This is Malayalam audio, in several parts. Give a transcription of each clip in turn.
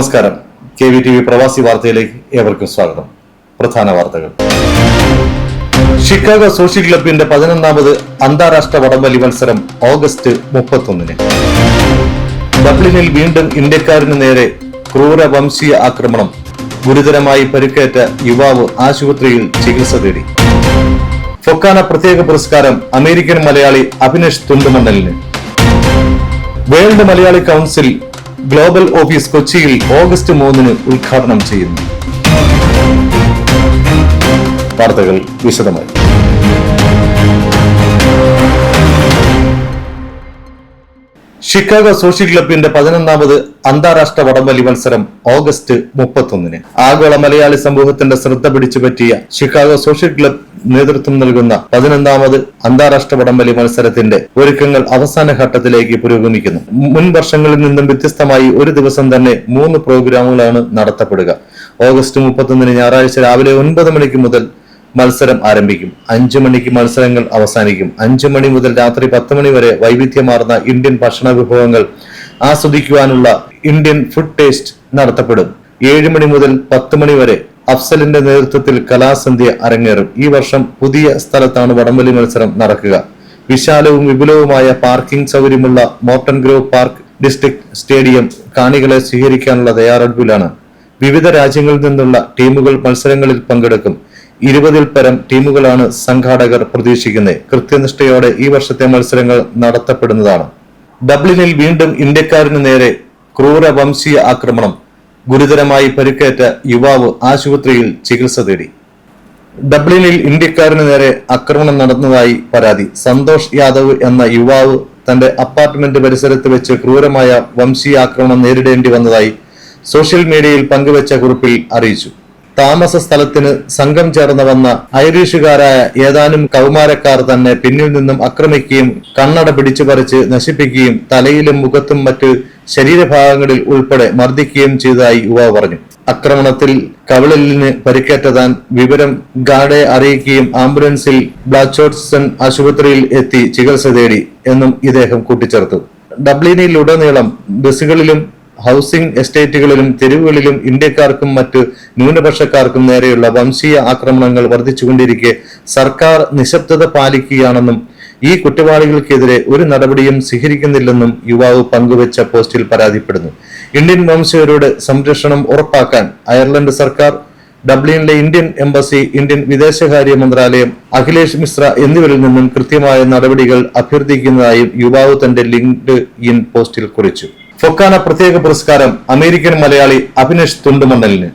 നമസ്കാരം. കെ വി ടി വി പ്രവാസി വാർത്തയിലേക്ക് ഏവർക്കും സ്വാഗതം. പ്രധാന വാർത്തകൾ. ഷിക്കാഗോ സോഷ്യൽ ക്ലബിന്റെ പതിനൊന്നാമത് അന്താരാഷ്ട്ര വടംവലി മത്സരം ഓഗസ്റ്റ് മുപ്പത്തൊന്നിന്. ഡബ്ലിനിൽ വീണ്ടും ഇന്ത്യക്കാരന് നേരെ ക്രൂര വംശീയ ആക്രമണം. ഗുരുതരമായി പരിക്കേറ്റ യുവാവ് ആശുപത്രിയിൽ ചികിത്സ തേടി. ഫൊക്കാന പ്രത്യേക പുരസ്കാരം American Malayali Abhinesh തുണ്ടുമണ്ണലിന്. World Malayali council global office കൊച്ചിയിൽ ഓഗസ്റ്റ് മൂന്നിന് ഉദ്ഘാടനം ചെയ്യുന്നു. വാർത്തകൾ വിശദമായി. ഷിക്കാഗോ സോഷ്യൽ ക്ലബിന്റെ പതിനൊന്നാമത് അന്താരാഷ്ട്ര വടംവലി മത്സരം ഓഗസ്റ്റ് മുപ്പത്തൊന്നിന്. ആഗോള മലയാളി സമൂഹത്തിന്റെ ശ്രദ്ധ പിടിച്ചു പറ്റിയ ഷിക്കാഗോ സോഷ്യൽ ക്ലബ് നേതൃത്വം നൽകുന്ന പതിനൊന്നാമത് അന്താരാഷ്ട്ര വടംവലി മത്സരത്തിന്റെ ഒരുക്കങ്ങൾ അവസാന ഘട്ടത്തിലേക്ക് പുരോഗമിക്കുന്നു. മുൻ വർഷങ്ങളിൽ നിന്നും വ്യത്യസ്തമായി ഒരു ദിവസം തന്നെ മൂന്ന് പ്രോഗ്രാമുകളാണ് നടത്തപ്പെടുക. ഓഗസ്റ്റ് മുപ്പത്തൊന്നിന് ഞായറാഴ്ച രാവിലെ ഒൻപത് മണിക്ക് മുതൽ മത്സരം ആരംഭിക്കും. അഞ്ചു മണിക്ക് മത്സരങ്ങൾ അവസാനിക്കും. അഞ്ചു മണി മുതൽ രാത്രി പത്ത് മണി വരെ വൈവിധ്യമാർന്ന ഇന്ത്യൻ ഭക്ഷണ വിഭവങ്ങൾ ആസ്വദിക്കുവാനുള്ള ഇന്ത്യൻ ഫുഡ് ടേസ്റ്റ് നടത്തപ്പെടും. ഏഴ് മണി മുതൽ പത്ത് മണി വരെ അഫ്സലിന്റെ നേതൃത്വത്തിൽ കലാസന്ധ്യ അരങ്ങേറും. ഈ വർഷം പുതിയ സ്ഥലത്താണ് വടംവലി മത്സരം നടക്കുക. വിശാലവും വിപുലവുമായ പാർക്കിംഗ് സൗകര്യമുള്ള Morton Grove park district stadium കാണികളെ സ്വീകരിക്കാനുള്ള തയ്യാറെടുപ്പിലാണ്. വിവിധ രാജ്യങ്ങളിൽ നിന്നുള്ള ടീമുകൾ മത്സരങ്ങളിൽ പങ്കെടുക്കും. ഇരുപതിൽ പരം ടീമുകളാണ് സംഘാടകർ പ്രതീക്ഷിക്കുന്നത്. കൃത്യനിഷ്ഠയോടെ ഈ വർഷത്തെ മത്സരങ്ങൾ നടത്തപ്പെടുന്നതാണ്. ഡബ്ലിനിൽ വീണ്ടും ഇന്ത്യക്കാരന് നേരെ ക്രൂര വംശീയ ആക്രമണം. ഗുരുതരമായി പരിക്കേറ്റ യുവാവ് ആശുപത്രിയിൽ ചികിത്സ തേടി. ഡബ്ലിനിൽ ഇന്ത്യക്കാരന് നേരെ ആക്രമണം നടന്നതായി പരാതി. സന്തോഷ് യാദവ് എന്ന യുവാവ് തന്റെ അപ്പാർട്ട്മെന്റ് പരിസരത്ത് വെച്ച് ക്രൂരമായ വംശീയ ആക്രമണം നേരിടേണ്ടി വന്നതായി സോഷ്യൽ മീഡിയയിൽ പങ്കുവച്ച കുറിപ്പിൽ അറിയിച്ചു. താമസ സ്ഥലത്തിന് സംഘം ചേർന്ന് വന്ന ഐറിഷുകാരായ ഏതാനും കൗമാരക്കാർ തന്നെ പിന്നിൽ നിന്നും ആക്രമിക്കുകയും കണ്ണട പിടിച്ചു പറിച്ച് നശിപ്പിക്കുകയും തലയിലും മുഖത്തും മറ്റ് ശരീരഭാഗങ്ങളിൽ ഉൾപ്പെടെ മർദ്ദിക്കുകയും ചെയ്തതായി യുവാവ് പറഞ്ഞു. ആക്രമണത്തിൽ കവിളലിന് പരിക്കേറ്റതാൻ വിവരം ഗാർഡെ അറിയിക്കുകയും ആംബുലൻസിൽ ബ്ലാച്ചോട്സൺ ആശുപത്രിയിൽ എത്തി ചികിത്സ തേടി എന്നും ഇദ്ദേഹം കൂട്ടിച്ചേർത്തു. ഡബ്ലിനിലുടനീളം ബസ്സുകളിലും ഹൗസിംഗ് എസ്റ്റേറ്റുകളിലും തെരുവുകളിലും ഇന്ത്യക്കാർക്കും മറ്റ് ന്യൂനപക്ഷക്കാർക്കും നേരെയുള്ള വംശീയ ആക്രമണങ്ങൾ വർദ്ധിച്ചുകൊണ്ടിരിക്കെ സർക്കാർ നിശബ്ദത പാലിക്കുകയാണെന്നും ഈ കുറ്റവാളികൾക്കെതിരെ ഒരു നടപടിയും സ്വീകരിക്കുന്നില്ലെന്നും യുവാവ് പങ്കുവച്ച പോസ്റ്റിൽ പരാതിപ്പെടുന്നു. ഇന്ത്യൻ വംശജരുടെ സംരക്ഷണം ഉറപ്പാക്കാൻ അയർലൻഡ് സർക്കാർ ഡബ്ലിനിലെ ഇന്ത്യൻ എംബസി ഇന്ത്യൻ വിദേശകാര്യ മന്ത്രാലയം അഖിലേഷ് മിശ്ര എന്നിവരിൽ നിന്നും കൃത്യമായ നടപടികൾ അഭ്യർത്ഥിക്കുന്നതായും യുവാവ് തന്റെ ലിങ്ക്ഡ് ഇൻ പോസ്റ്റിൽ കുറിച്ചു. ഫൊക്കാന പ്രത്യേക പുരസ്കാരം അമേരിക്കൻ മലയാളി അഭിനേഷ് തുണ്ടുമണ്ണലിന്.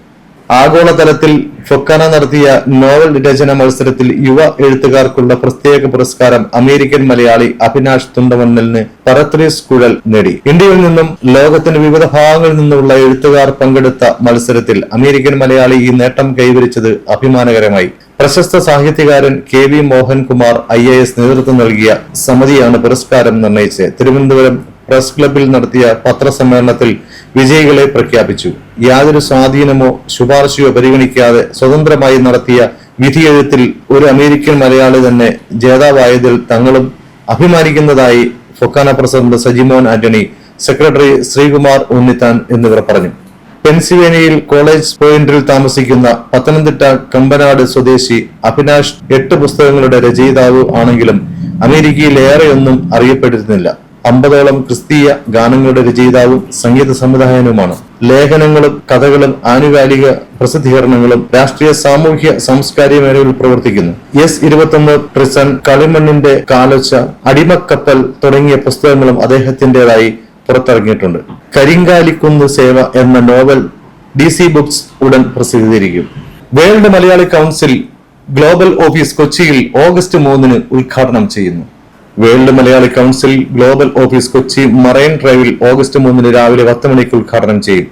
ആഗോളതലത്തിൽ ഫൊക്കാന നടത്തിയ നോവൽ രചന മത്സരത്തിൽ യുവ എഴുത്തുകാർക്കുള്ള പ്രത്യേക പുരസ്കാരം അമേരിക്കൻ മലയാളി അഭിനാഷ് തുണ്ടമണ്ണലിന് പറത്രീസ് കുഴൽ നേടി. ഇന്ത്യയിൽ നിന്നും ലോകത്തിന്റെ വിവിധ ഭാഗങ്ങളിൽ നിന്നുള്ള എഴുത്തുകാർ പങ്കെടുത്ത മത്സരത്തിൽ അമേരിക്കൻ മലയാളി ഈ നേട്ടം കൈവരിച്ചത് അഭിമാനകരമായി. പ്രശസ്ത സാഹിത്യകാരൻ K V Mohankumar I A S നേതൃത്വം നൽകിയ സമിതിയാണ് പുരസ്കാരം നിർണയിച്ചത്. തിരുവനന്തപുരം പ്രസ് ക്ലബിൽ നടത്തിയ പത്രസമ്മേളനത്തിൽ വിജയികളെ പ്രഖ്യാപിച്ചു. യാതൊരു സ്വാധീനമോ ശുപാർശയോ പരിഗണിക്കാതെ സ്വതന്ത്രമായി നടത്തിയ വിധിയെഴുത്തിൽ ഒരു അമേരിക്കൻ മലയാളി തന്നെ ജേതാവായതിൽ തങ്ങളും അഭിമാനിക്കുന്നതായി Fokana president Sajimon Antony secretary Sreekumar Unnithan എന്നിവർ പറഞ്ഞു. പെൻസിൽവേനിയയിൽ കോളേജ് പോയിന്റിൽ താമസിക്കുന്ന പത്തനംതിട്ട കമ്പനാട് സ്വദേശി അഭിനാഷ് എട്ട് പുസ്തകങ്ങളുടെ രചയിതാവ് ആണെങ്കിലും അമേരിക്കയിൽ ഏറെയൊന്നും അറിയപ്പെട്ടിരുന്നില്ല. അമ്പതോളം ക്രിസ്തീയ ഗാനങ്ങളുടെ രചയിതാവും സംഗീത സംവിധായകനുമാണ്. ലേഖനങ്ങളും കഥകളും ആനുകാലിക പ്രസിദ്ധീകരണങ്ങളും രാഷ്ട്രീയ സാമൂഹ്യ സാംസ്കാരിക മേഖലയിൽ പ്രവർത്തിക്കുന്നു. എസ് ഇരുപത്തൊന്ന് ട്രിസൺ കളിമണ്ണിന്റെ കാലൊച്ച അടിമക്കപ്പൽ തുടങ്ങിയ പുസ്തകങ്ങളും അദ്ദേഹത്തിന്റേതായി പുറത്തിറങ്ങിയിട്ടുണ്ട്. കരിങ്കാലിക്കുന്ന് സേവ എന്ന നോവൽ ഡി സി ബുക്സ് ഉടൻ പ്രസിദ്ധീകരിക്കും. World Malayali council global office കൊച്ചിയിൽ ഓഗസ്റ്റ് മൂന്നിന് ഉദ്ഘാടനം ചെയ്യുന്നു. World Malayali council global office Kochi marine ഡ്രൈവിൽ ഓഗസ്റ്റ് മൂന്നിന് രാവിലെ പത്ത് മണിക്ക് ഉദ്ഘാടനം ചെയ്യും.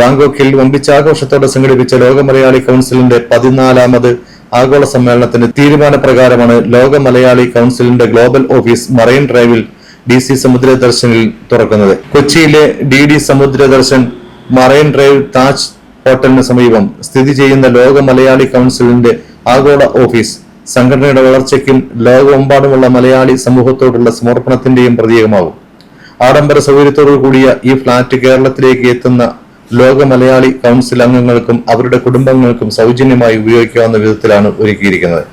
ബാങ്കോക്കിൽ വമ്പിച്ചാഘോഷത്തോടെ സംഘടിപ്പിച്ച ലോക മലയാളി കൗൺസിലിന്റെ പതിനാലാമത് ആഗോള സമ്മേളനത്തിന്റെ തീരുമാനപ്രകാരമാണ് ലോക മലയാളി കൗൺസിലിന്റെ ഗ്ലോബൽ ഓഫീസ് മറൈൻ ഡ്രൈവിൽ ഡി സി സമുദ്രദർശനിൽ തുറക്കുന്നത്. കൊച്ചിയിലെ D D Samudradarshan marine drive Taj ഹോട്ടലിന് സമീപം സ്ഥിതി ചെയ്യുന്ന ലോക മലയാളി കൗൺസിലിന്റെ ആഗോള ഓഫീസ് സംഘടനയുടെ വളർച്ചയ്ക്കും ലോകമെമ്പാടുമുള്ള മലയാളി സമൂഹത്തോടുള്ള സമർപ്പണത്തിന്റെയും പ്രതീകമാകും. ആഡംബര സൗകര്യത്തോടു കൂടിയ ഈ ഫ്ളാറ്റ് കേരളത്തിലേക്ക് എത്തുന്ന ലോക മലയാളി കൗൺസിൽ അംഗങ്ങൾക്കും അവരുടെ കുടുംബങ്ങൾക്കും സൗജന്യമായി ഉപയോഗിക്കാവുന്ന വിധത്തിലാണ് ഒരുക്കിയിരിക്കുന്നത്.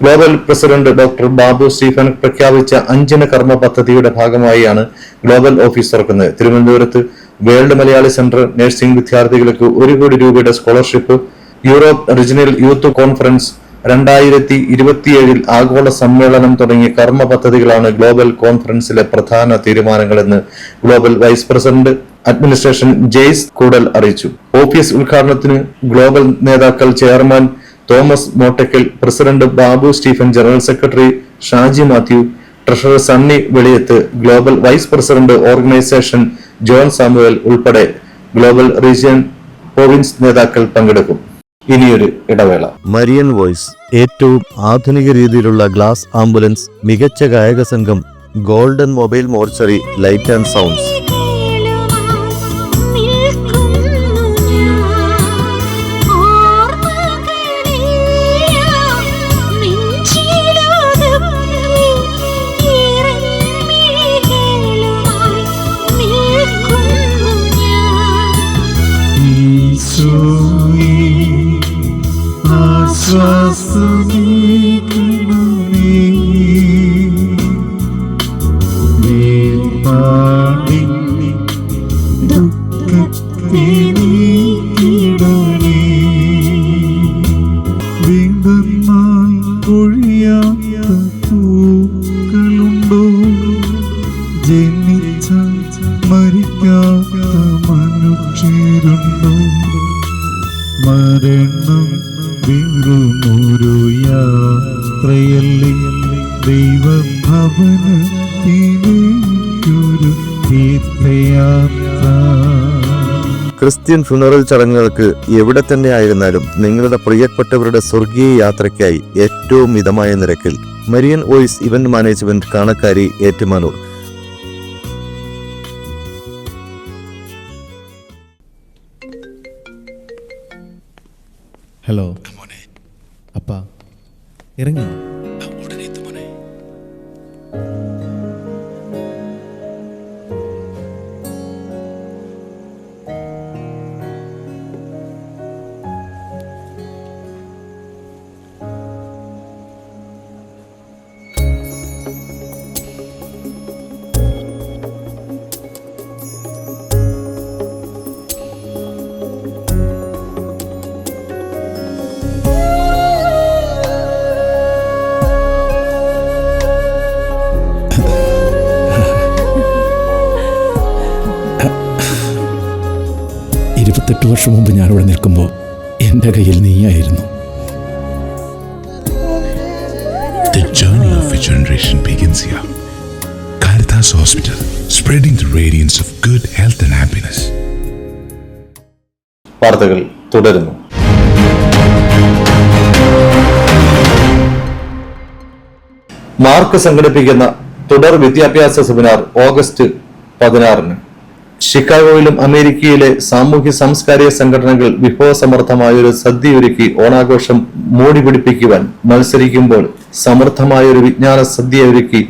Global president doctor Babu Stephen പ്രഖ്യാപിച്ച അഞ്ചിന കർമ്മ പദ്ധതിയുടെ ഭാഗമായാണ് ഗ്ലോബൽ ഓഫീസ് തുറക്കുന്നത്. തിരുവനന്തപുരത്ത് വേൾഡ് മലയാളി സെന്റർ നഴ്സിംഗ് വിദ്യാർത്ഥികൾക്ക് ഒരു കോടി രൂപയുടെ scholarship Europe regional youth conference രണ്ടായിരത്തി ഇരുപത്തിയേഴിൽ ആഗോള സമ്മേളനം തുടങ്ങിയ കർമ്മ പദ്ധതികളാണ് ഗ്ലോബൽ കോൺഫറൻസിലെ പ്രധാന തീരുമാനങ്ങളെന്ന് global vice president administration Jaise Koodal അറിയിച്ചു. ഓഫീസ് ഉദ്ഘാടനത്തിന് ഗ്ലോബൽ നേതാക്കൾ chairman Thomas Mottakkal president Babu Stephen general secretary Shaji Mathew treasurer Sunny Veliyath global vice president organisation John Samuel ഉൾപ്പെടെ ഗ്ലോബൽ റീജിയൻ പ്രൊവിൻസ് നേതാക്കൾ പങ്കെടുക്കും. ഇനിയൊരു ഇടവേള. മരിയൻ വോയ്സ് ഏറ്റവും ആധുനിക രീതിയിലുള്ള ഗ്ലാസ് ആംബുലൻസ് മികച്ച ഗായക സംഘം golden mobile mortuary light and sounds. ഒഴിയാത്ത Christian funeral ചടങ്ങുകൾക്ക് എവിടെ തന്നെ ആയിരുന്നാലും നിങ്ങളുടെ പ്രിയപ്പെട്ടവരുടെ സ്വർഗീയ യാത്രയ്ക്കായി ഏറ്റവും മിതമായ നിരക്കിൽ Marian voice event management Kanakkari Ettumanoor. Hello. അപ്പ ഇറങ്ങി. ഇരുപത്തെട്ട് വർഷം മുമ്പ് ഞാനിവിടെ നിൽക്കുമ്പോൾ എന്റെ കയ്യിൽ നീയായിരുന്നു The journey of a generation begins here. Caritas Hospital, spreading the radiance of good health and happiness. വാർത്തകൾ തുടരുന്നു മാർക്ക് സംഘടിപ്പിക്കുന്ന തുടർ വിദ്യാഭ്യാസ സെമിനാർ ഓഗസ്റ്റ് പതിനാറിന് ഷിക്കാഗോയിലും അമേരിക്കയിലെ സാമൂഹ്യ സാംസ്കാരിക സംഘടനകൾ വിഭവസമർത്ഥമായ ഒരു സദ്യയൊരുക്കി ഓണാഘോഷം മോടി പിടിപ്പിക്കുവാൻ മത്സരിക്കുമ്പോൾ സമർത്ഥമായൊരു വിജ്ഞാന സദ്യ ഒരുക്കി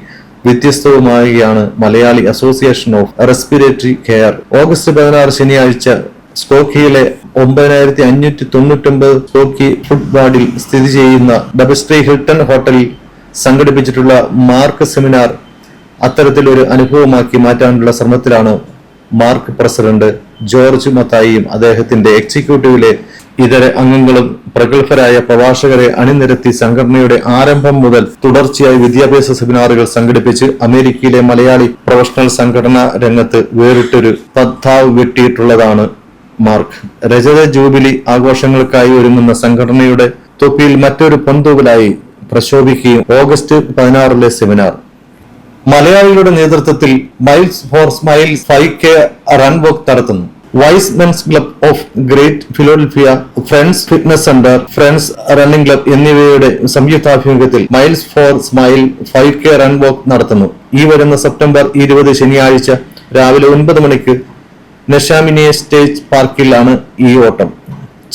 വ്യത്യസ്തവുമായാണ് Malayali association of respiratory care. August പതിനാറ് ശനിയാഴ്ച സ്കോക്കിയിലെ ഒമ്പതിനായിരത്തി അഞ്ഞൂറ്റി തൊണ്ണൂറ്റൊമ്പത് സ്കോക്കി ഫുഡ് വാർഡിൽ സ്ഥിതി ചെയ്യുന്ന ഡബസ്ട്രി ഹിൽട്ടൺ ഹോട്ടലിൽ സംഘടിപ്പിച്ചിട്ടുള്ള മാർക്ക് സെമിനാർ അത്തരത്തിലൊരു അനുഭവമാക്കി മാറ്റാനുള്ള ശ്രമത്തിലാണ് മാർക്ക് പ്രസിഡന്റ് ജോർജ് മത്തായിയും അദ്ദേഹത്തിന്റെ എക്സിക്യൂട്ടീവിലെ ഇതര അംഗങ്ങളും പ്രഗത്ഭരായ പ്രഭാഷകരെ അണിനിരത്തി സംഘടനയുടെ ആരംഭം മുതൽ തുടർച്ചയായി വിദ്യാഭ്യാസ സെമിനാറുകൾ സംഘടിപ്പിച്ച് അമേരിക്കയിലെ മലയാളി പ്രൊഫഷണൽ സംഘടനാ രംഗത്ത് വേറിട്ടൊരു പദ്ധാവ് വെട്ടിയിട്ടുള്ളതാണ് മാർക്ക്. രജത ജൂബിലി ആഘോഷങ്ങൾക്കായി ഒരുങ്ങുന്ന സംഘടനയുടെ തൊപ്പിയിൽ മറ്റൊരു പൊന്തൂവലായി പ്രശോഭിക്കുകയും ഓഗസ്റ്റ് പതിനാറിലെ സെമിനാർ മലയാളികളുടെ നേതൃത്വത്തിൽ miles for smiles five K run walk നടത്തുന്നു. Y's men's club of great Philadelphia friends fitness centre friends running club എന്നിവയുടെ സംയുക്താഭിമുഖ്യത്തിൽ miles for smile five K run walk നടത്തുന്നു. ഈ വരുന്ന സെപ്റ്റംബർ ഇരുപത് ശനിയാഴ്ച രാവിലെ ഒൻപത് മണിക്ക് നെഷാമിനിയ സ്റ്റേജ് പാർക്കിലാണ് ഈ ഓട്ടം.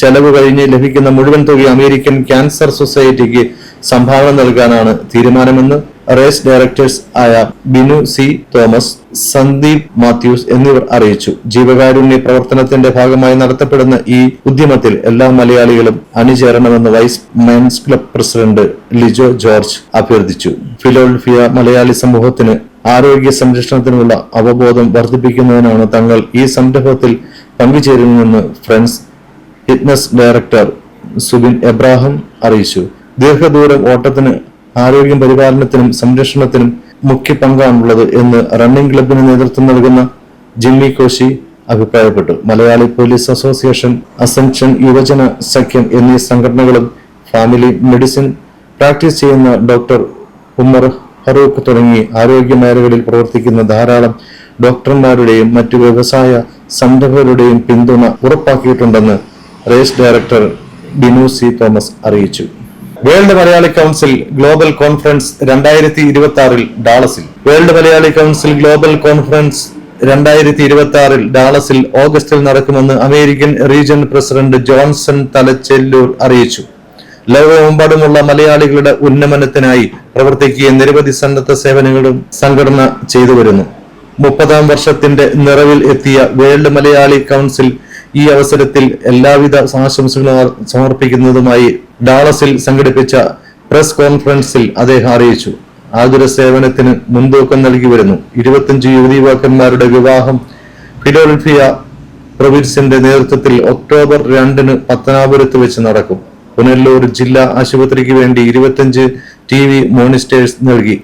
ചെലവ് കഴിഞ്ഞ് ലഭിക്കുന്ന മുഴുവൻ തുക അമേരിക്കൻ ക്യാൻസർ സൊസൈറ്റിക്ക് സംഭാവന നൽകാനാണ് തീരുമാനമെന്ന് റേസ് ഡയറക്ടേഴ്സ് ആയ Binu C Thomas Sandeep Mathews എന്നിവർ അറിയിച്ചു. ജീവകാരുണ്യ പ്രവർത്തനത്തിന്റെ ഭാഗമായി നടത്തപ്പെടുന്ന ഈ ഉദ്യമത്തിൽ എല്ലാ മലയാളികളും അണിചേരണമെന്ന് Y's men's club president Lijo George അഭ്യർത്ഥിച്ചു. ഫിലോൾഫിയ മലയാളി സമൂഹത്തിന് ആരോഗ്യ സംരക്ഷണത്തിനുള്ള അവബോധം വർദ്ധിപ്പിക്കുന്നതിനാണ് തങ്ങൾ ഈ സംരംഭത്തിൽ പങ്കുചേരുന്നതെന്ന് friends fitness director Subin Abraham അറിയിച്ചു. ദീർഘദൂരം ഓട്ടത്തിന് ആരോഗ്യ പരിപാലനത്തിനും സംരക്ഷണത്തിനും മുഖ്യ പങ്കാണുള്ളത് എന്ന് റണ്ണിംഗ് ക്ലബിന് നേതൃത്വം നൽകുന്ന ജിമ്മി കോശി അഭിപ്രായപ്പെട്ടു. മലയാളി പോലീസ് അസോസിയേഷൻ അസംഷൻ യുവജന സഖ്യം എന്നീ സംഘടനകളും ഫാമിലി മെഡിസിൻ പ്രാക്ടീസ് ചെയ്യുന്ന ഡോക്ടർ ഉമർ ഫറൂഖ് തുടങ്ങി ആരോഗ്യ മേഖലകളിൽ പ്രവർത്തിക്കുന്ന ധാരാളം ഡോക്ടർമാരുടെയും മറ്റു വ്യവസായ സംരംഭകരുടെയും പിന്തുണ ഉറപ്പാക്കിയിട്ടുണ്ടെന്ന് race director Binu C Thomas അറിയിച്ചു. World Malayali council global conference രണ്ടായിരത്തി ഇരുപത്തി ആറിൽ ഡാളസിൽ. World Malayali council global conference രണ്ടായിരത്തി ഇരുപത്തി ആറിൽ ഡാളസിൽ ഓഗസ്റ്റിൽ നടക്കുമെന്ന് American region president Johnson Thalachelloor അറിയിച്ചു. ലോകമെമ്പാടുമുള്ള മലയാളികളുടെ ഉന്നമനത്തിനായി പ്രവർത്തിക്കുകയും നിരവധി സന്നദ്ധ സേവനങ്ങളും സംഘടന ചെയ്തു വരുന്നു മുപ്പതാം വർഷത്തിന്റെ നിറവിൽ എത്തിയ വേൾഡ് മലയാളി കൗൺസിൽ ഈ അവസരത്തിൽ എല്ലാവിധ ആശംസകളും സമർപ്പിക്കുന്നതുമായി ഡാളസിൽ സംഘടിപ്പിച്ച പ്രസ് കോൺഫറൻസിൽ അദ്ദേഹം അറിയിച്ചു. ആതുര സേവനത്തിന് മുൻതൂക്കം നൽകി വരുന്നു. ഇരുപത്തിയഞ്ച് യുവതി യുവാക്കന്മാരുടെ വിവാഹം ഫിലോൾഫിയ പ്രൊവിൻസിന്റെ നേതൃത്വത്തിൽ ഒക്ടോബർ രണ്ടിന് പത്തനാപുരത്ത് വെച്ച് നടക്കും. പുനല്ലൂർ ജില്ലാ ആശുപത്രിക്ക് വേണ്ടി ഇരുപത്തിയഞ്ച് ടി വി മോണിസ്റ്റേഴ്സ് നൽകി.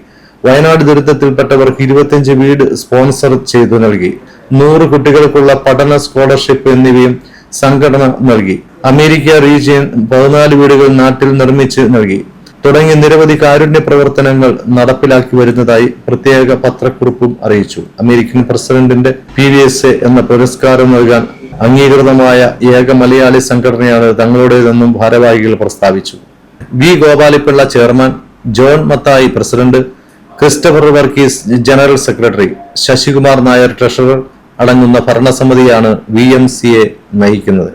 വയനാട് ദുരിതത്തിൽപ്പെട്ടവർക്ക് ഇരുപത്തിയഞ്ച് വീട് സ്പോൺസർ ചെയ്തു നൽകി. നൂറ് കുട്ടികൾക്കുള്ള പഠന സ്കോളർഷിപ്പ് എന്നിവയും സംഘടന നൽകി. അമേരിക്ക റീജിയൻ പതിനാല് വീടുകൾ നാട്ടിൽ നിർമ്മിച്ച് നൽകി. തുടങ്ങി നിരവധി കാരുണ്യ പ്രവർത്തനങ്ങൾ നടപ്പിലാക്കി വരുന്നതായി പ്രത്യേക പത്രക്കുറിപ്പും അറിയിച്ചു. അമേരിക്കൻ പ്രസിഡന്റിന്റെ പി വി എസ് എ എന്ന പുരസ്കാരം നൽകാൻ അംഗീകൃതമായ ഏക മലയാളി സംഘടനയാണ് തങ്ങളുടേതെന്നും ഭാരവാഹികൾ പ്രസ്താവിച്ചു. V. Gopalipillai chairman John Mathai president Christopher Varkeys general secretary Sasikumar Nair treasurer അടങ്ങുന്ന ഭരണസമിതിയാണ് വി എം സി എ നയിക്കുന്നത്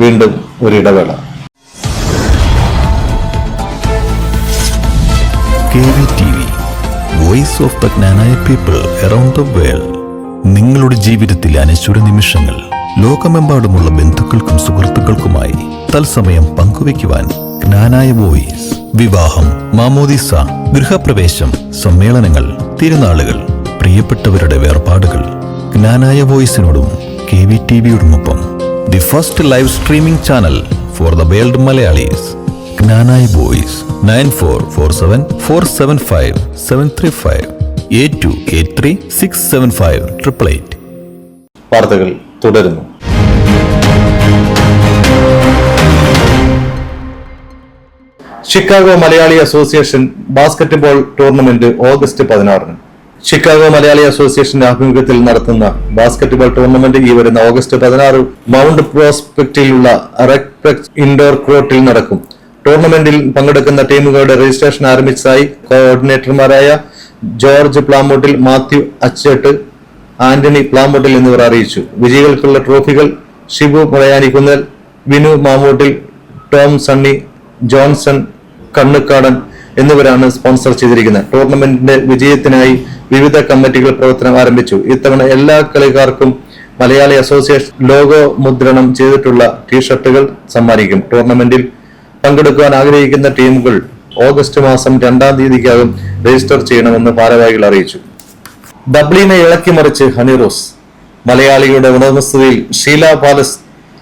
വീണ്ടും ഒരിടവേള voice of people around the world നിങ്ങളുടെ ജീവിതത്തിലെ അനശ്വര നിമിഷങ്ങൾ ലോകമെമ്പാടുമുള്ള ബന്ധുക്കൾക്കും സുഹൃത്തുക്കൾക്കുമായി തത്സമയം പങ്കുവയ്ക്കുവാൻ ജ്ഞാനായ വോയിസ് വിവാഹം മാമോദിസ ഗൃഹപ്രവേശം സമ്മേളനങ്ങൾ തിരുനാളുകൾ പ്രിയപ്പെട്ടവരുടെ വേർപാടുകൾ ജ്ഞാനായ വോയിസിനോടും K V T വിയോടുമൊപ്പം the first live streaming channel for the world Malayalees. Knanaya voice nine four four seven four seven five seven three five eight two eight three six seven five triple eight. വാർത്തകൾ തുടരുന്നു. Chicago Malayali association basketball tournament August പതിനാറിന്. ഷിക്കാഗോ മലയാളി അസോസിയേഷന്റെ ആഭിമുഖ്യത്തിൽ നടത്തുന്ന ബാസ്കറ്റ്ബോൾ ടൂർണമെന്റ് ഈ വരുന്ന ഓഗസ്റ്റ് പതിനാറ് മൗണ്ട് പ്രോസ്പെക്റ്റിലുള്ള റെക്പെക്ട് ഇൻഡോർ കോർട്ടിൽ നടക്കും. ടൂർണമെന്റിൽ പങ്കെടുക്കുന്ന ടീമുകളുടെ രജിസ്ട്രേഷൻ ആരംഭിച്ചതായി കോർഡിനേറ്റർമാരായ George Plamoottil Mathew Achettu Antony Plamoottil എന്നിവർ അറിയിച്ചു. വിജയികൾക്കുള്ള ട്രോഫികൾ Shibu Mulayanikunnel Vinu Mamoottil Tom Sunny Johnson Kannukkadan എന്നിവരാണ് സ്പോൺസർ ചെയ്തിരിക്കുന്നത്. ടൂർണമെന്റിന്റെ വിജയത്തിനായി വിവിധ കമ്മിറ്റികൾ പ്രവർത്തനം ആരംഭിച്ചു. ഇത്തവണ എല്ലാ കളിക്കാർക്കും മലയാളി അസോസിയേഷൻ ലോഗോ മുദ്രണം ചെയ്തിട്ടുള്ള ടീഷർട്ടുകൾ സമ്മാനിക്കും. ടൂർണമെന്റിൽ പങ്കെടുക്കുവാൻ ആഗ്രഹിക്കുന്ന ടീമുകൾ ഓഗസ്റ്റ് മാസം രണ്ടാം തീയതിക്കകം രജിസ്റ്റർ ചെയ്യണമെന്ന് ഭാരവാഹികൾ അറിയിച്ചു. ഡബ്ലിനെ ഇളക്കിമറിച്ച് ഹണിറോസ് മലയാളികളുടെ ഉടമസ്ഥതയിൽ Sheela palace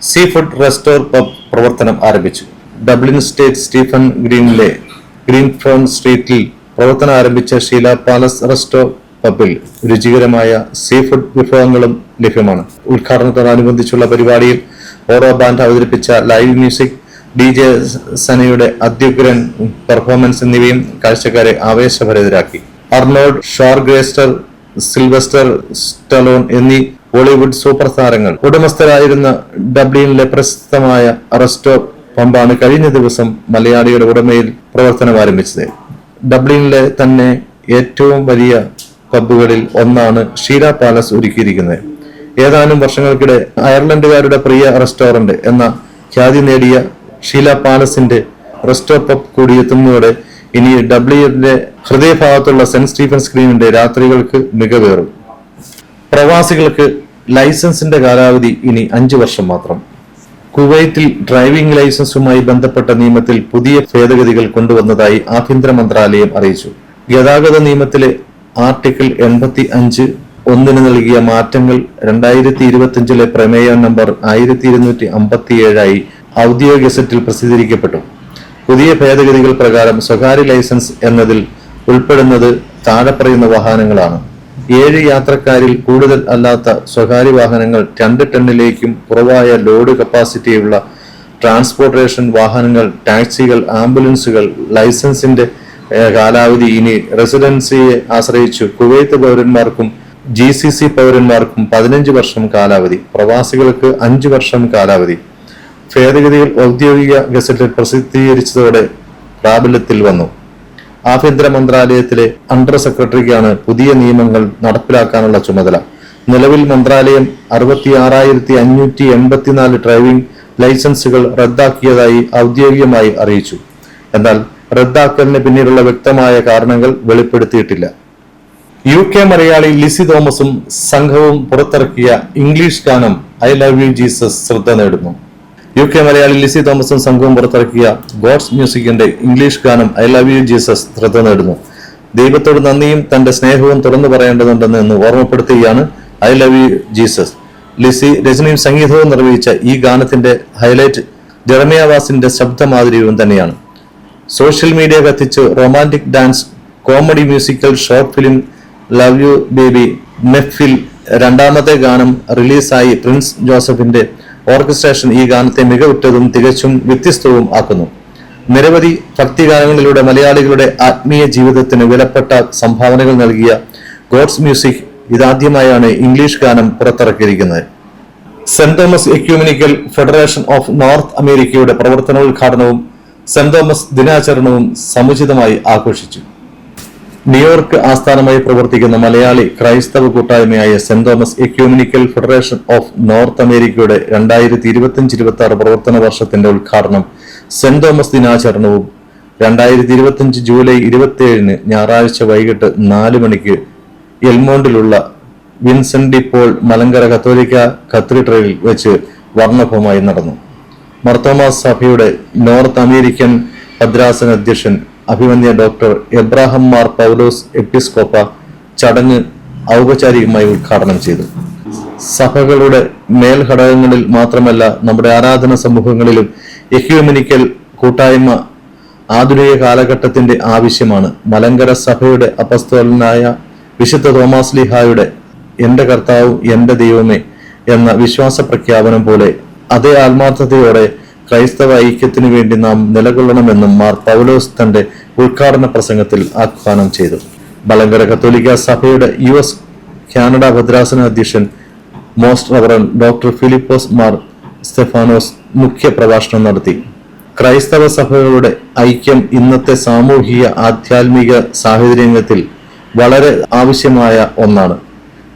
sea food restro pub പ്രവർത്തനം ആരംഭിച്ചു. ഡബ്ലിൻ സ്റ്റേറ്റ് സ്റ്റീഫൻ ഗ്രീനിലെ ഗ്രീൻ ഫ്രോൺ സ്ട്രീറ്റിൽ പ്രവർത്തനം ആരംഭിച്ച ഷീല പാലസ് റെസ്റ്റോ പബിൽ രുചികരമായ സീ ഫുഡ് വിഭവങ്ങളും ലഭ്യമാണ്. ഉദ്ഘാടനത്തോടനുബന്ധിച്ചുള്ള പരിപാടിയിൽ ഓറോ ബാൻഡ് അവതരിപ്പിച്ച ലൈവ് മ്യൂസിക് ഡി ജെ സനയുടെ അത്യുഗ്രൻ പെർഫോമൻസ് എന്നിവയും കാഴ്ചക്കാരെ ആവേശഭരിതരാക്കി. അർണോൾഡ് ഷാർഗ്രേസ്റ്റർ സിൽവസ്റ്റർ സ്റ്റലോൺ എന്നീ ബോളിവുഡ് സൂപ്പർ താരങ്ങൾ ഉടമസ്ഥരായിരുന്ന ഡബ്ലിനിലെ പ്രശസ്തമായ അറസ്റ്റോ പമ്പാണ് കഴിഞ്ഞ ദിവസം മലയാളിയുടെ ഉടമയിൽ പ്രവർത്തനം ആരംഭിച്ചത്. ഡബ്ലിനിലെ തന്നെ ഏറ്റവും വലിയ പബ്ബുകളിൽ ഒന്നാണ് ഷീല പാലസ് ഒരുക്കിയിരിക്കുന്നത്. ഏതാനും വർഷങ്ങൾക്കിടെ അയർലൻഡുകാരുടെ പ്രിയ റെസ്റ്റോറന്റ് എന്ന ഖ്യാതി നേടിയ ഷീല പാലസിന്റെ റെസ്റ്റോ പബ് കൂടിയെത്തുന്നതോടെ ഇനി ഡബ്ലിയുടെ ഹൃദയഭാഗത്തുള്ള സെന്റ് സ്റ്റീഫൻ സ്ക്രീനിന്റെ രാത്രികൾക്ക് മികവേറും. പ്രവാസികൾക്ക് ലൈസൻസിന്റെ കാലാവധി ഇനി അഞ്ചു വർഷം മാത്രം. കുവൈറ്റിൽ ഡ്രൈവിംഗ് ലൈസൻസുമായി ബന്ധപ്പെട്ട നിയമത്തിൽ പുതിയ ഭേദഗതികൾ കൊണ്ടുവന്നതായി ആഭ്യന്തര മന്ത്രാലയം അറിയിച്ചു. ഗതാഗത നിയമത്തിലെ ആർട്ടിക്കിൾ എൺപത്തി അഞ്ച് ഒന്നിന് നൽകിയ മാറ്റങ്ങൾ രണ്ടായിരത്തി ഇരുപത്തിയഞ്ചിലെ പ്രമേയ നമ്പർ ആയിരത്തി ഇരുന്നൂറ്റി അമ്പത്തി ഏഴായി ഔദ്യോഗിക ഗസറ്റിൽ പ്രസിദ്ധീകരിക്കപ്പെട്ടു. പുതിയ ഭേദഗതികൾ പ്രകാരം സ്വകാര്യ ലൈസൻസ് എന്നതിൽ ഉൾപ്പെടുന്നത് താഴെ പറയുന്ന വാഹനങ്ങളാണ്. ഏഴ് യാത്രക്കാരിൽ കൂടുതൽ അല്ലാത്ത സ്വകാര്യ വാഹനങ്ങൾ രണ്ട് ടണ്ണിലേക്കും കുറവായ ലോഡ് കപ്പാസിറ്റിയുള്ള ട്രാൻസ്പോർട്ടേഷൻ വാഹനങ്ങൾ ടാക്സികൾ ആംബുലൻസുകൾ ലൈസൻസിന്റെ കാലാവധി ഇനി റെസിഡൻസിയെ ആശ്രയിച്ചു കുവൈത്ത് പൗരന്മാർക്കും ജി സി സി പൗരന്മാർക്കും പതിനഞ്ച് വർഷം കാലാവധി പ്രവാസികൾക്ക് അഞ്ച് വർഷം കാലാവധി. ഭേദഗതികൾ ഔദ്യോഗിക ഗസറ്റിൽ പ്രസിദ്ധീകരിച്ചതോടെ പ്രാബല്യത്തിൽ വന്നു. ആഭ്യന്തര മന്ത്രാലയത്തിലെ അണ്ടർ സെക്രട്ടറിക്കാണ് പുതിയ നിയമങ്ങൾ നടപ്പിലാക്കാനുള്ള ചുമതല. നിലവിൽ മന്ത്രാലയം അറുപത്തി ആറായിരത്തി അഞ്ഞൂറ്റി എൺപത്തിനാല് ഡ്രൈവിംഗ് ലൈസൻസുകൾ റദ്ദാക്കിയതായി ഔദ്യോഗികമായി അറിയിച്ചു. എന്നാൽ റദ്ദാക്കലിന് പിന്നിലുള്ള വ്യക്തമായ കാരണങ്ങൾ വെളിപ്പെടുത്തിയിട്ടില്ല. യു കെ മലയാളി ലിസി തോമസും സംഘവും പുറത്തിറക്കിയ ഇംഗ്ലീഷ് ഗാനം ഐ ലവ് യു ജീസസ് ശ്രദ്ധ നേടുന്നു. യു കെ മലയാളി ലിസി തോമസും സംഘവും പുറത്തിറക്കിയ ഗോഡ്സ് മ്യൂസിക്കിന്റെ ഇംഗ്ലീഷ് ഗാനം ഐ ലവ് യു ജീസസ് ശ്രദ്ധ നേടുന്നു. ദൈവത്തോട് നന്ദിയും തന്റെ സ്നേഹവും തുറന്നു പറയേണ്ടതുണ്ടെന്ന് എന്ന് ഓർമ്മപ്പെടുത്തുകയാണ് I love you Jesus. Lissy രചനയും സംഗീതവും നിർവഹിച്ച ഈ ഗാനത്തിന്റെ ഹൈലൈറ്റ് ജെറമിയാവാസിന്റെ ശബ്ദമാതിരിയും തന്നെയാണ്. സോഷ്യൽ മീഡിയ കത്തിച്ച് romantic dance comedy musical short film love you baby മെഫിൽ രണ്ടാമത്തെ ഗാനം റിലീസായി പ്രിൻസ് ജോസഫിന്റെ ഓർക്കസ്ട്രേഷൻ ഈ ഗാനത്തെ മികവുറ്റതും തികച്ചും വ്യത്യസ്തവും ആക്കുന്നു. നിരവധി ഭക്തിഗാനങ്ങളിലൂടെ മലയാളികളുടെ ആത്മീയ ജീവിതത്തിന് വിലപ്പെട്ട സംഭാവനകൾ നൽകിയ ഗോഡ്സ് മ്യൂസിക് ഇതാദ്യമായാണ് ഇംഗ്ലീഷ് ഗാനം പുറത്തിറക്കിയിരിക്കുന്നത്. Saint Thomas ecumenical federation of North അമേരിക്കയുടെ പ്രവർത്തനോദ്ഘാടനവും സെന്റ് തോമസ് ദിനാചരണവും സമുചിതമായി ആഘോഷിച്ചു. ന്യൂയോർക്ക് ആസ്ഥാനമായി പ്രവർത്തിക്കുന്ന മലയാളി ക്രൈസ്തവ കൂട്ടായ്മയായ saint Thomas ecumenical federation of North അമേരിക്കയുടെ രണ്ടായിരത്തി ഇരുപത്തിയഞ്ച് ഇരുപത്തി ആറ് പ്രവർത്തന വർഷത്തിന്റെ ഉദ്ഘാടനം സെന്റ് തോമസ് ദിനാചരണവും രണ്ടായിരത്തി ഇരുപത്തിയഞ്ച് ജൂലൈ ഇരുപത്തിയേഴിന് ഞായറാഴ്ച വൈകിട്ട് നാല് മണിക്ക് എൽമോണ്ടിലുള്ള വിൻസെന്റ് ഡി പോൾ മലങ്കര കത്തോലിക്ക കത്തീഡ്രലിൽ വെച്ച് വർണഭമായി നടന്നു. മർത്തോമാസ് സഭയുടെ നോർത്ത് അമേരിക്കൻ ഭദ്രാസന അധ്യക്ഷൻ അഭിമന്യ ഡോക്ടർ എബ്രാഹം മാർ പൗലോസ് എപ്പിസ്കോപ്പ ചടങ്ങ് ഔപചാരികമായി ഉദ്ഘാടനം ചെയ്തു. സഭകളുടെ മേൽഘടകങ്ങളിൽ മാത്രമല്ല നമ്മുടെ ആരാധന സമൂഹങ്ങളിലും എക്യൂമിനിക്കൽ കൂട്ടായ്മ ആധുനിക കാലഘട്ടത്തിന്റെ ആവശ്യമാണ്. മലങ്കര സഭയുടെ അപസ്തോലനായ വിശുദ്ധ തോമാസ് ലിഹായുടെ എന്റെ കർത്താവും എന്റെ ദൈവമേ എന്ന വിശ്വാസ പ്രഖ്യാപനം പോലെ അതേ ആത്മാർത്ഥതയോടെ ക്രൈസ്തവ ഐക്യത്തിനു വേണ്ടി നാം നിലകൊള്ളണമെന്നും മാർ പൗലോസ് തന്റെ ഉദ്ഘാടന പ്രസംഗത്തിൽ ആഹ്വാനം ചെയ്തു. ബലങ്കര കത്തോലിക്ക സഭയുടെ യു എസ് കാനഡ ഭദ്രാസന അധ്യക്ഷൻ most reverend doctor Philipose Mar Stephanos മുഖ്യ പ്രഭാഷണം നടത്തി. ക്രൈസ്തവ സഭകളുടെ ഐക്യം ഇന്നത്തെ സാമൂഹിക ആധ്യാത്മിക സാഹചര്യത്തിൽ വളരെ ആവശ്യമായ ഒന്നാണ്.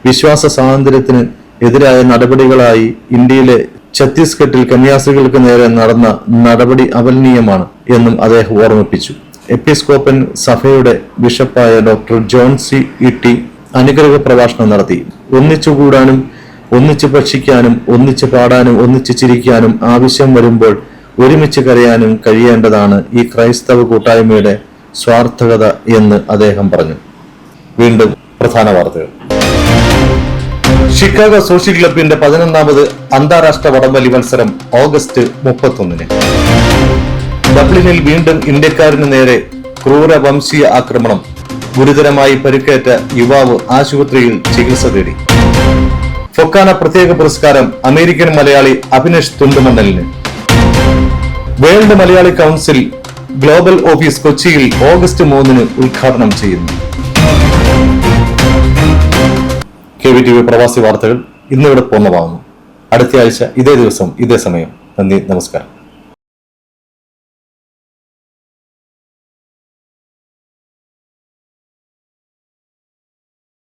വിശ്വാസ സ്വാതന്ത്ര്യത്തിന് എതിരായ നടപടികളായി ഇന്ത്യയിലെ ഛത്തീസ്ഗഡിൽ കന്യാസ്ത്രീകൾക്ക് നേരെ നടന്ന നടപടി അപലനീയമാണ് എന്നും അദ്ദേഹം ഓർമ്മിപ്പിച്ചു. എപ്പിസ്കോപ്പൻ സഭയുടെ ബിഷപ്പായ ഡോക്ടർ ജോൺ സി. ഇട്ടി അനുഗ്രഹ പ്രഭാഷണം നടത്തി. ഒന്നിച്ചുകൂടാനും ഒന്നിച്ച് ഭക്ഷിക്കാനും ഒന്നിച്ച് പാടാനും ഒന്നിച്ച് ചിരിക്കാനും ആവശ്യം വരുമ്പോൾ ഒരുമിച്ച് കരയാനും കഴിയേണ്ടതാണ് ഈ ക്രൈസ്തവ കൂട്ടായ്മയുടെ സ്വാർത്ഥകത എന്ന് അദ്ദേഹം പറഞ്ഞു. വീണ്ടും പ്രധാന വാർത്തകൾ. ഷിക്കാഗോ സോഷ്യൽ ക്ലബിന്റെ പതിനൊന്നാമത് അന്താരാഷ്ട്ര വടംവലി മത്സരം ഓഗസ്റ്റ് മുപ്പത്തൊന്നിന്. ഡബ്ലിനിൽ വീണ്ടും ഇന്ത്യക്കാരന് നേരെ ക്രൂര വംശീയ ആക്രമണം. ഗുരുതരമായി പരിക്കേറ്റ യുവാവ് ആശുപത്രിയിൽ ചികിത്സ തേടി. ഫൊക്കാന പ്രത്യേക പുരസ്കാരം American Malayali Abhinesh തുണ്ടുമണ്ണലിന്. World Malayali council global office കൊച്ചിയിൽ ഓഗസ്റ്റ് മൂന്നിന് ഉദ്ഘാടനം ചെയ്യുന്നു. കെ വി ടി വി പ്രവാസി വാർത്തകൾ ഇന്നിവിടെ പൂർണമാകുന്നു. അടുത്ത ആഴ്ച ഇതേ ദിവസം ഇതേ സമയം. നന്ദി നമസ്കാരം.